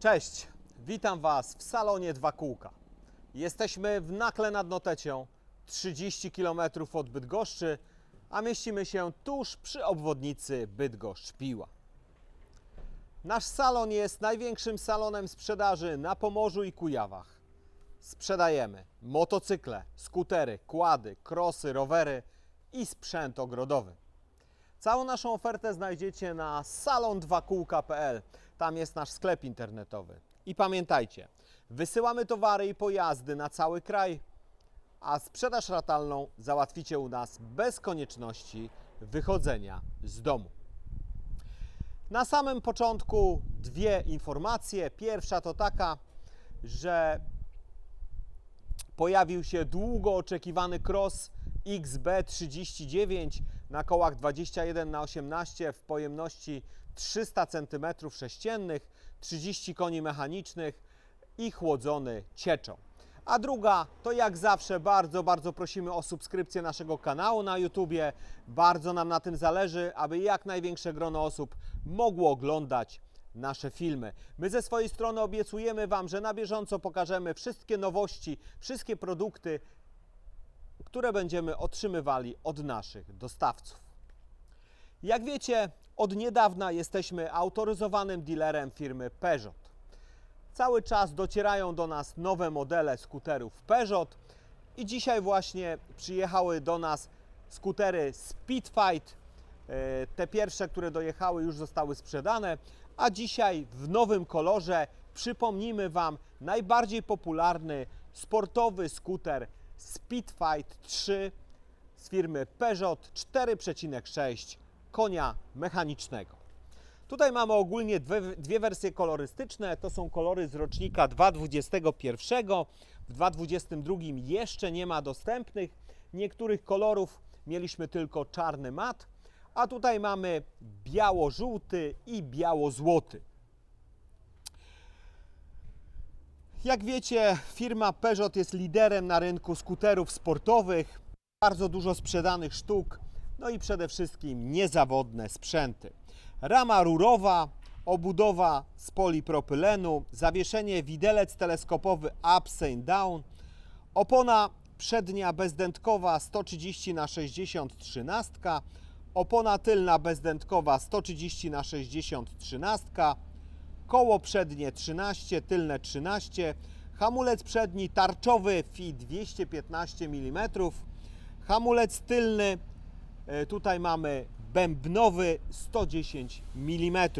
Cześć, witam Was w salonie Dwa Kółka. Jesteśmy w Nakle nad Notecią, 30 km od Bydgoszczy, a mieścimy się tuż przy obwodnicy Bydgoszcz-Piła. Nasz salon jest największym salonem sprzedaży na Pomorzu i Kujawach. Sprzedajemy motocykle, skutery, kłady, krosy, rowery i sprzęt ogrodowy. Całą naszą ofertę znajdziecie na salon2kółka.pl. Tam jest nasz sklep internetowy. I pamiętajcie, wysyłamy towary i pojazdy na cały kraj, a sprzedaż ratalną załatwicie u nas bez konieczności wychodzenia z domu. Na samym początku dwie informacje. Pierwsza to taka, że pojawił się długo oczekiwany cross XB39 na kołach 21 na 18 w pojemności 300 cm3, 30 koni mechanicznych i chłodzony cieczą. A druga to jak zawsze bardzo, bardzo prosimy o subskrypcję naszego kanału na YouTubie. Bardzo nam na tym zależy, aby jak największe grono osób mogło oglądać nasze filmy. My ze swojej strony obiecujemy Wam, że na bieżąco pokażemy wszystkie nowości, wszystkie produkty, które będziemy otrzymywali od naszych dostawców. Jak wiecie, od niedawna jesteśmy autoryzowanym dealerem firmy Peugeot. Cały czas docierają do nas nowe modele skuterów Peugeot i dzisiaj właśnie przyjechały do nas skutery Speedfight. E, Te pierwsze, które dojechały, już zostały sprzedane, a dzisiaj w nowym kolorze przypomnimy Wam najbardziej popularny sportowy skuter Speedfight 3 z firmy Peugeot 4,6 konia mechanicznego. Tutaj mamy ogólnie dwie, dwie wersje kolorystyczne. To są kolory z rocznika 2021. W 2022 jeszcze nie ma dostępnych. Niektórych kolorów mieliśmy tylko czarny mat, a tutaj mamy biało-żółty i biało-złoty. Jak wiecie, firma Peugeot jest liderem na rynku skuterów sportowych. Bardzo dużo sprzedanych sztuk, no i przede wszystkim niezawodne sprzęty. Rama rurowa, obudowa z polipropylenu, zawieszenie widelec teleskopowy upside down, opona przednia bezdętkowa 130 na 60 13, opona tylna bezdętkowa 130 na 60 13, koło przednie 13, tylne 13, hamulec przedni tarczowy FI 215 mm, hamulec tylny e, tutaj mamy bębnowy 110 mm,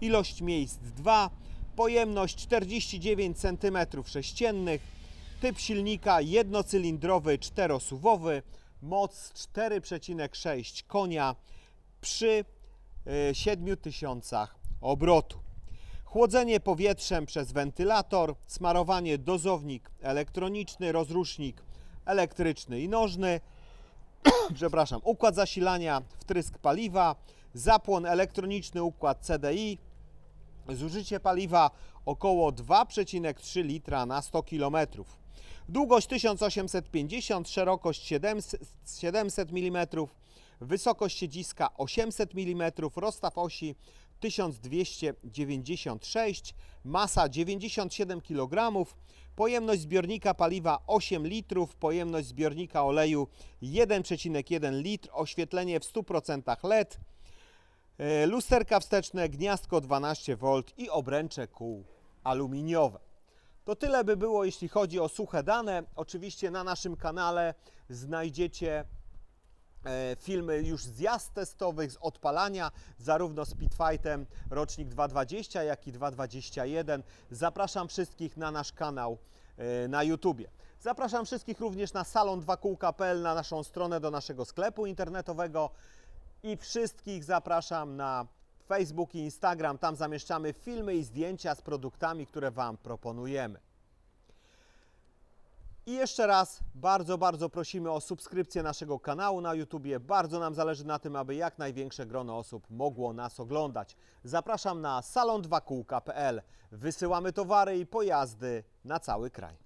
ilość miejsc 2, pojemność 49 cm3, typ silnika jednocylindrowy czterosuwowy, moc 4,6 konia przy e, 7000 obrotu. Chłodzenie powietrzem przez wentylator, smarowanie dozownik elektroniczny, rozrusznik elektryczny i nożny, przepraszam, układ zasilania, wtrysk paliwa, zapłon elektroniczny, układ CDI, zużycie paliwa około 2,3 litra na 100 km. Długość 1850, szerokość 700, 700 mm, wysokość siedziska 800 mm, rozstaw osi 1296, masa 97 kg, pojemność zbiornika paliwa 8 litrów, pojemność zbiornika oleju 1,1 litr, oświetlenie w 100% LED, e, lusterka wsteczne, gniazdko 12V i obręcze kół aluminiowe. To tyle by było, jeśli chodzi o suche dane. Oczywiście na naszym kanale znajdziecie filmy już z jazd testowych, z odpalania, zarówno Speedfightem rocznik 220, jak i 221. Zapraszam wszystkich na nasz kanał e, na YouTubie. Zapraszam wszystkich również na salon2kółka.pl, na naszą stronę do naszego sklepu internetowego i wszystkich zapraszam na Facebook i Instagram. Tam zamieszczamy filmy i zdjęcia z produktami, które Wam proponujemy. I jeszcze raz bardzo, bardzo prosimy o subskrypcję naszego kanału na YouTubie. Bardzo nam zależy na tym, aby jak największe grono osób mogło nas oglądać. Zapraszam na salon2kółka.pl. Wysyłamy towary i pojazdy na cały kraj.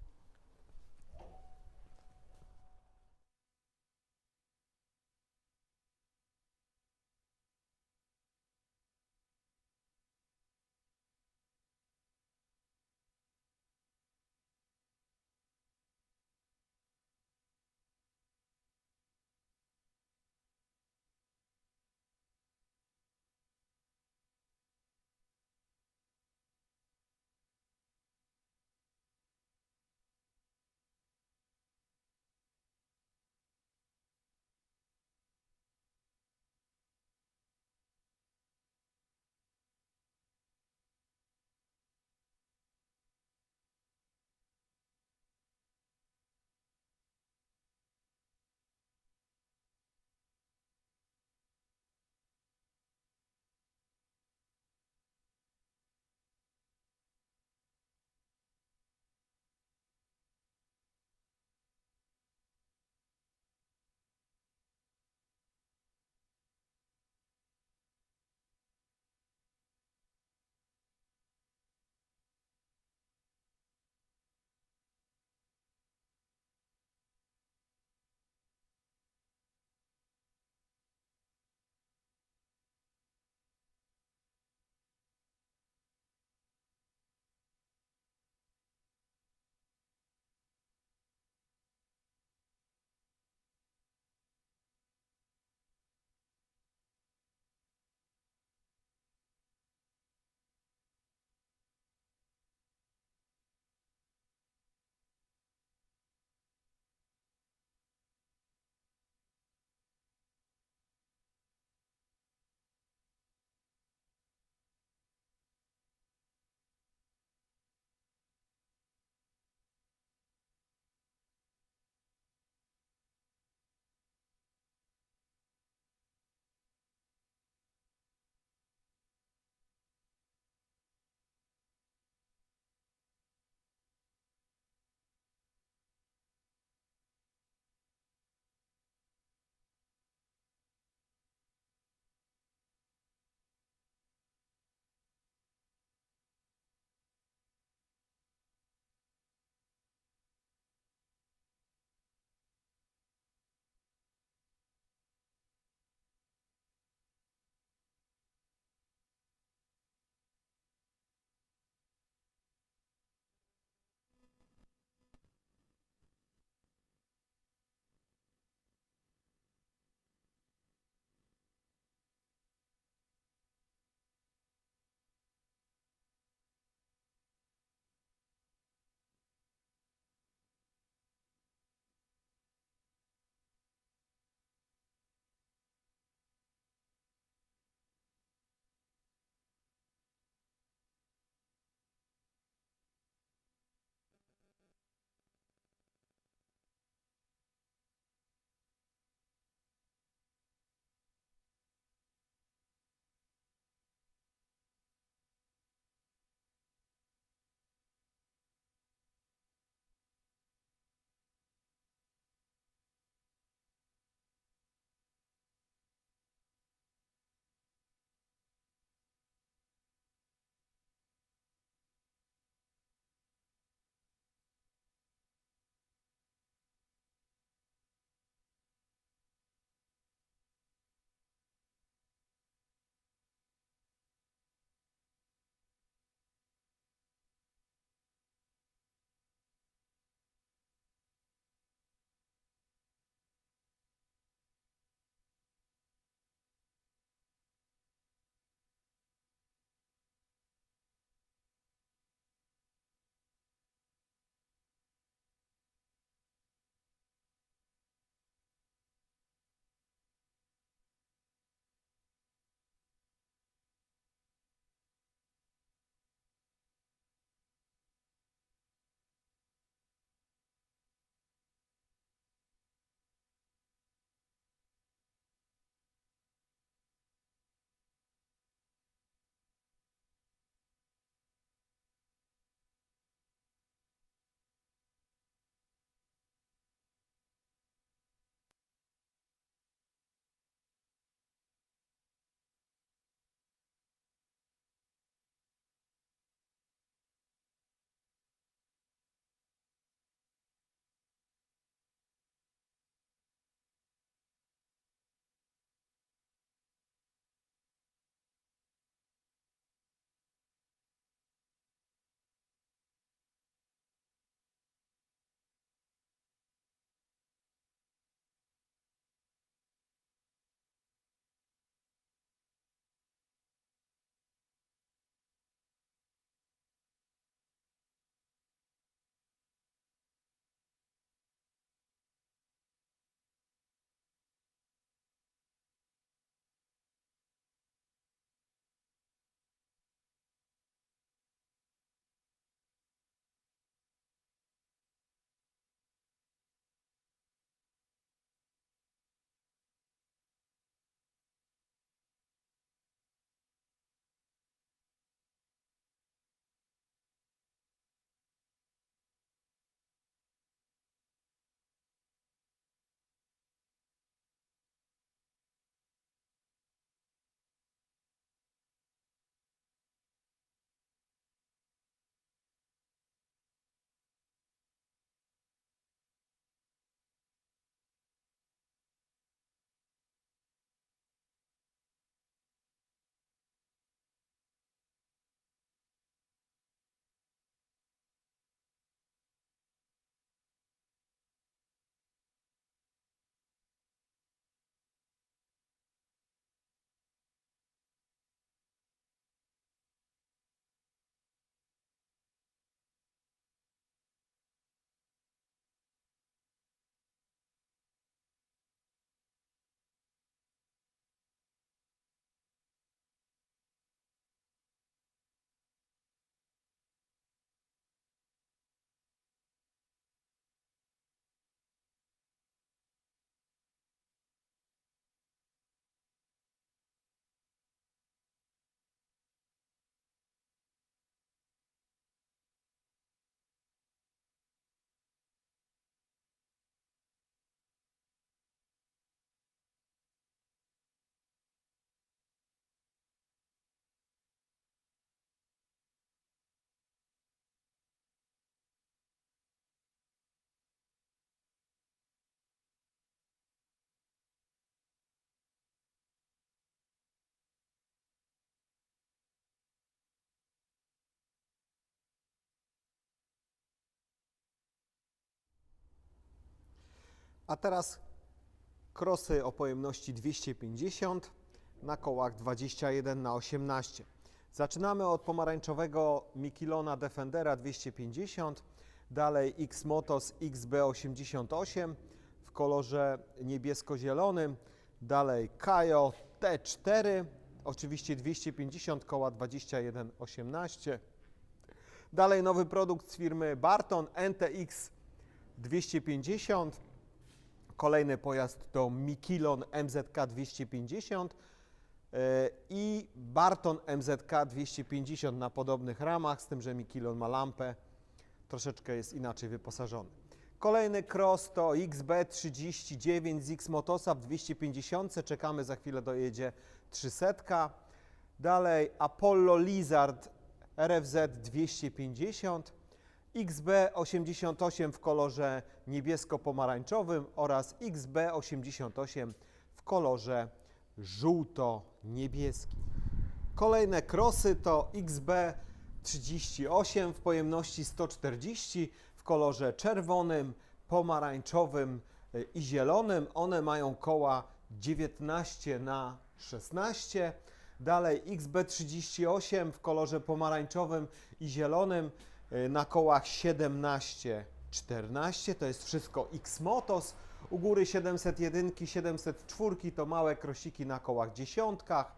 A teraz krosy o pojemności 250 na kołach 21 na 18. Zaczynamy od pomarańczowego Mikilona Defendera 250, dalej X-Motos XB88 w kolorze niebiesko-zielonym, dalej Kajo T4, oczywiście 250 koła 2118. Dalej nowy produkt z firmy Barton NTX 250. Kolejny pojazd to Mikilon MZK 250 e, i Barton MZK 250 na podobnych ramach, z tym, że Mikilon ma lampę, troszeczkę jest inaczej wyposażony. Kolejny cross to XB39 z X-Motosa w 250, czekamy, za chwilę dojedzie 300. Dalej Apollo Lizard RFZ 250, XB88 w kolorze niebiesko-pomarańczowym oraz XB88 w kolorze żółto-niebieskim. Kolejne krosy to XB38 w pojemności 140 w kolorze czerwonym, pomarańczowym y, i zielonym. One mają koła 19 na 16. Dalej XB38 w kolorze pomarańczowym i zielonym na kołach 17 14. To jest wszystko X-Motos. U góry 701, 704 to małe krosiki na kołach dziesiątkach.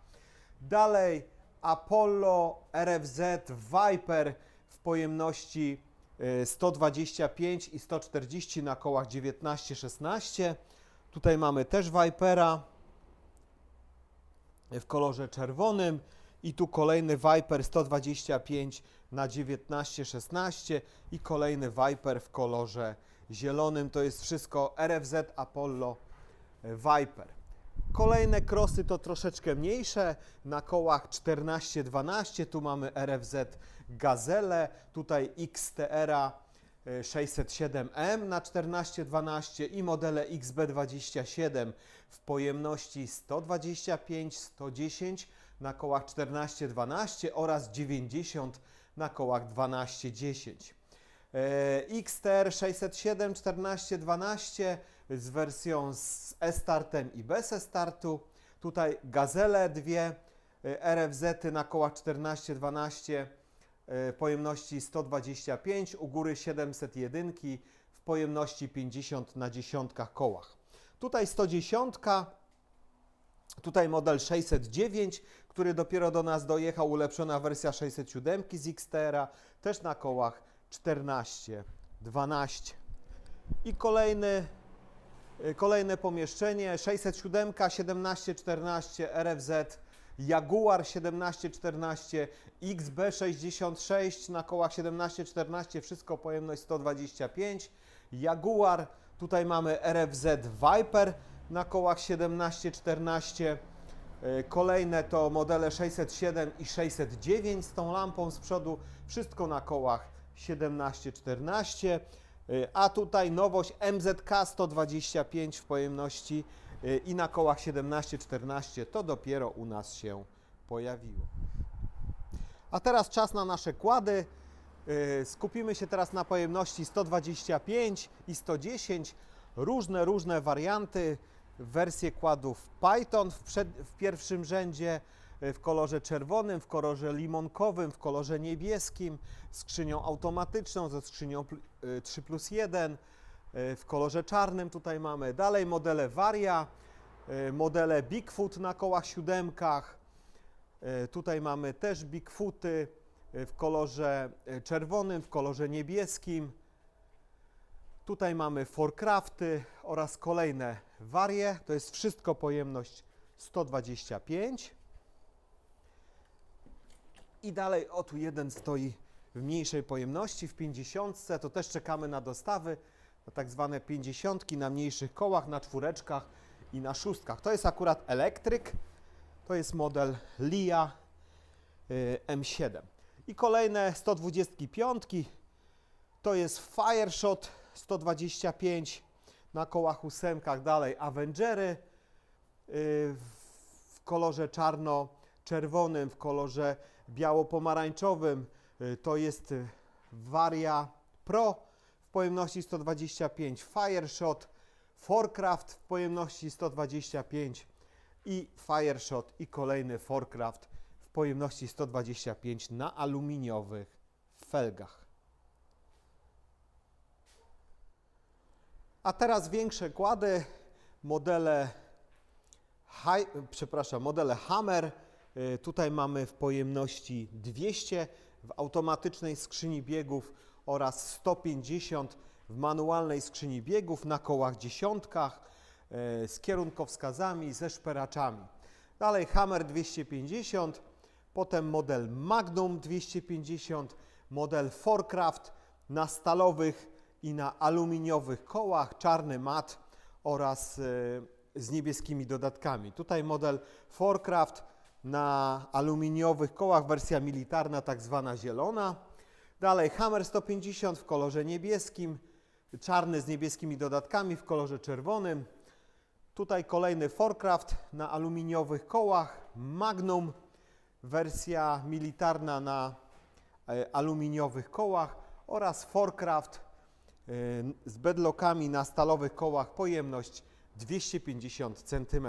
Dalej Apollo RFZ Viper w pojemności y, 125 i 140 na kołach 19-16. Tutaj mamy też Vipera w kolorze czerwonym i tu kolejny Viper 125 na 19-16 i kolejny Viper w kolorze zielonym. To jest wszystko RFZ Apollo e, Viper. Kolejne krosy to troszeczkę mniejsze, na kołach 14-12, tu mamy RFZ Gazelle, tutaj XTR 607M na 14-12 i modele XB27 w pojemności 125, 110 na kołach 14-12 oraz 90 na kołach 12-10. E, XTR 607 14 12 z wersją z e-startem i bez e-startu. Tutaj Gazele dwie e, RFZ na kołach 14 12 e, pojemności 125, u góry 701 w pojemności 50 na dziesiątkach kołach. Tutaj 110, tutaj model 609, który dopiero do nas dojechał, ulepszona wersja 607 z XTR, też na kołach 14, 12. I kolejny, y, kolejne pomieszczenie 607, 17, 14 RFZ, Jaguar 17, 14, XB66 na kołach 17, 14, wszystko pojemność 125. Jaguar, tutaj mamy RFZ Viper na kołach 17, 14. Y, Kolejne to modele 607 i 609 z tą lampą z przodu, wszystko na kołach 17-14, y, a tutaj nowość MZK 125 w pojemności y, i na kołach 17-14 to dopiero u nas się pojawiło. A teraz czas na nasze kłady. Skupimy się teraz na pojemności 125 i 110. Różne, różne warianty, wersje kładów Python w, przed, w pierwszym rzędzie, y, w kolorze czerwonym, w kolorze limonkowym, w kolorze niebieskim, skrzynią automatyczną ze skrzynią pl- y, 3 plus 1, y, w kolorze czarnym tutaj mamy. Dalej modele Varia, modele Bigfoot na kołach siódemkach, E, Tutaj mamy też Bigfooty e, w kolorze e, czerwonym, w kolorze niebieskim. Tutaj mamy Forcrafty oraz kolejne warie. To jest wszystko pojemność 125. I dalej, o tu jeden stoi w mniejszej pojemności, w 50. To też czekamy na dostawy, na tak zwane 50 na mniejszych kołach, na czwóreczkach i na szóstkach. To jest akurat elektryk. To jest model LIA y, M7. I kolejne 125. To jest Fireshot 125 na kołach ósemkach. Dalej Avengery y, w kolorze czarno-czerwonym, w kolorze biało-pomarańczowym. Y, To jest Varia Pro w pojemności 125. Fireshot Forecraft w pojemności 125 i Fireshot i kolejny Forecraft w pojemności 125 na aluminiowych felgach. A teraz większe kłady, modele, hi, przepraszam, modele Hammer. Y, Tutaj mamy w pojemności 200 w automatycznej skrzyni biegów oraz 150 w manualnej skrzyni biegów na kołach dziesiątkach y, z kierunkowskazami, ze szperaczami. Dalej Hammer 250, potem model Magnum 250, model Forecraft na stalowych i na aluminiowych kołach, czarny mat oraz e, z niebieskimi dodatkami. Tutaj model Forecraft na aluminiowych kołach, wersja militarna, tak zwana zielona. Dalej Hammer 150 w kolorze niebieskim, czarny z niebieskimi dodatkami w kolorze czerwonym. Tutaj kolejny Forecraft na aluminiowych kołach, Magnum, wersja militarna na e, aluminiowych kołach oraz Forecraft z bedlockami na stalowych kołach, pojemność 250 cm.